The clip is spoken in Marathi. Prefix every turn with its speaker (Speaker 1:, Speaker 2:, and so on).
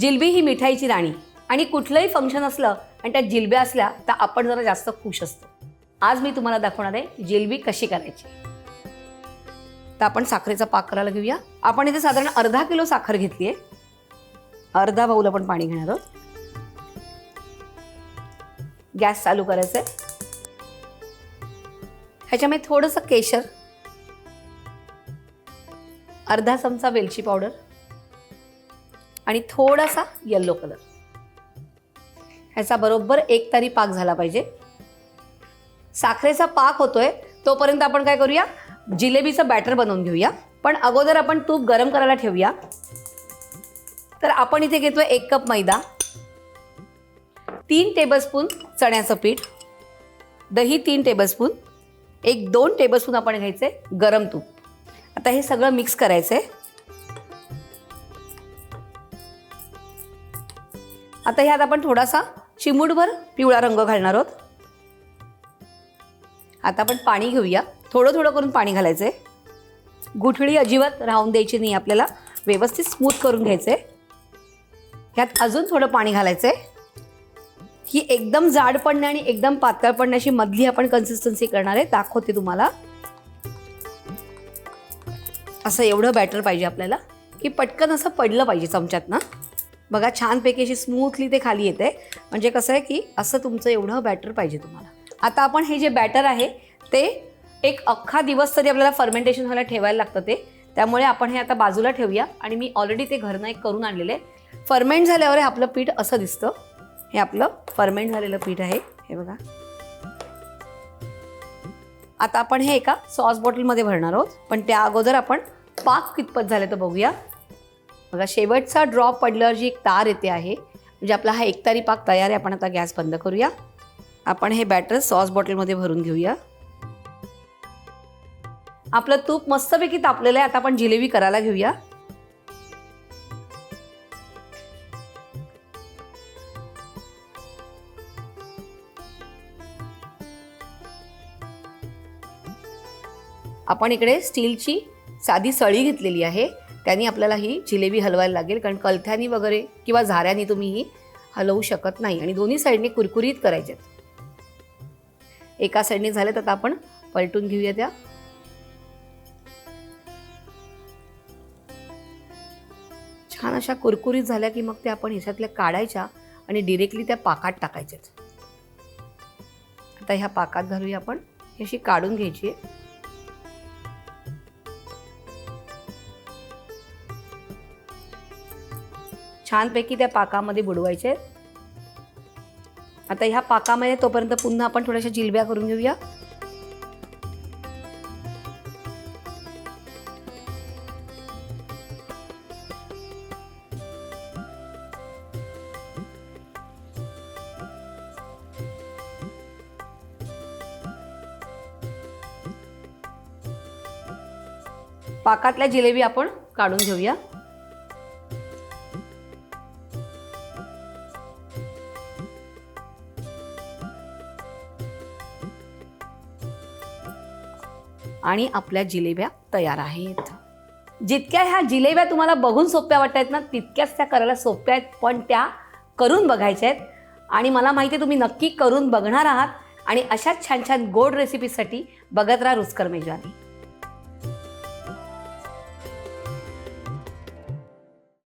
Speaker 1: जिलबी ही मिठाईची राणी. आणि कुठलंही फंक्शन असलं आणि त्यात जिलब्या असल्या तर आपण जरा जास्त खुश असतो. आज मी तुम्हाला दाखवणार आहे जिलबी कशी करायची. तर आपण साखरेचा पाक करायला घेऊया. आपण इथे साधारण अर्धा किलो साखर घेतली आहे अर्धा बाऊल आपण पाणी घेणार आहोत. गॅस चालू करायचं आहे ह्याच्यामध्ये थोडंसं केशर. अर्धा चमचा वेलची पावडर. आणि थोडासा येल्लो कलर ह्याचा बरोबर एक तारी पाक झाला पाहिजे. साखरेचा पाक होतोय तोपर्यंत आपण काय करूया? जिलेबीचं बॅटर बनवून घेऊया. पण अगोदर आपण तूप गरम करायला ठेवूया. तर आपण इथे घेतोय एक कप मैदा तीन टेबलस्पून चण्याचं पीठ दही तीन टेबलस्पून एक दोन टेबलस्पून आपण घ्यायचे गरम तूप. आता हे सगळं मिक्स करायचं आहे आता ह्यात आपण थोडासा चिमूटभर पिवळा रंग घालणार आहोत. आता आपण पाणी घेऊया. थोडं थोडं करून पाणी घालायचं आहे गुठळी अजिबात राहून द्यायची नाही आपल्याला. व्यवस्थित स्मूथ करून घ्यायचं आहे ह्यात अजून थोडं पाणी घालायचं आहे ही एकदम जाड पडणे आणि एकदम पातळ पडण्याची मधली आपण कन्सिस्टन्सी करणार आहे. दाखवते तुम्हाला. असं एवढं बॅटर पाहिजे आपल्याला की पटकन असं पडलं पाहिजे चमच्यात ना बघा छानपैकी अशी स्मूथली ते खाली येते म्हणजे कसं आहे की असं तुमचं एवढं बॅटर पाहिजे तुम्हाला. आता आपण हे जे बॅटर आहे ते एक अख्खा दिवस तरी आपल्याला फर्मेंटेशन व्हायला ठेवायला लागतं ते. त्यामुळे आपण हे आता बाजूला ठेवूया आणि मी ऑलरेडी ते घरनं एक करून आणलेलं. आहे फर्मेंट झाल्यावर हे आपलं पीठ असं दिसतं. हे आपलं फर्मेंट झालेलं पीठ आहे. हे बघा. आता आपण हे एका सॉस बॉटलमध्ये भरणार आहोत. पण त्या अगोदर आपण पाक कितपत झाले तर बघूया. बघा शेवटचा ड्रॉप पडल्यावर जी एक तार येते आहे म्हणजे आपला हा एकतारी पाक तयार आहे आपण आता गॅस बंद करूया. आपण हे बॅटर सॉस बॉटलमध्ये भरून घेऊया. आपलं तूप मस्तपैकी तापलेलं आहे आता आपण जिलेबी करायला घेऊया. आपण इकडे स्टीलची साधी सळी घेतलेली आहे. त्यांनी आपल्याला ही जिलेबी हलवायला लागेल. कारण कलथ्यानी वगैरे किंवा झाऱ्यानी तुम्ही ही हलवू शकत नाही. आणि दोन्ही साईडने कुरकुरीत करायचे एका साईडने झाले तर आता आपण पलटून घेऊया त्या. छान अशा कुरकुरीत झाल्या की मग त्या आपण ह्याच्यातल्या काढायच्या आणि डिरेक्टली त्या पाकात टाकायच्यात आता ह्या पाकात घालूया आपण. ही अशी काढून घ्यायची आहे. छानपैकी त्या पाकामध्ये बुडवायचे. आता ह्या पाकामध्ये तोपर्यंत पुन्हा आपण थोड्याशा जिलब्या करून घेऊया. पाकातल्या जिलेबी आपण काढून घेऊया. आणि आपल्या जिलेब्या तयार आहेत. जितक्या ह्या जिलेब्या तुम्हाला बघून सोप्या वाटत आहेत ना तितक्याच त्या करायला सोप्या आहेत. पण त्या करून बघायच्या आहेत. आणि मला माहिती आहे तुम्ही नक्की करून बघणार आहात. आणि अशाच छान छान गोड रेसिपीसाठी बघत राहा रुचकर मेजवानी.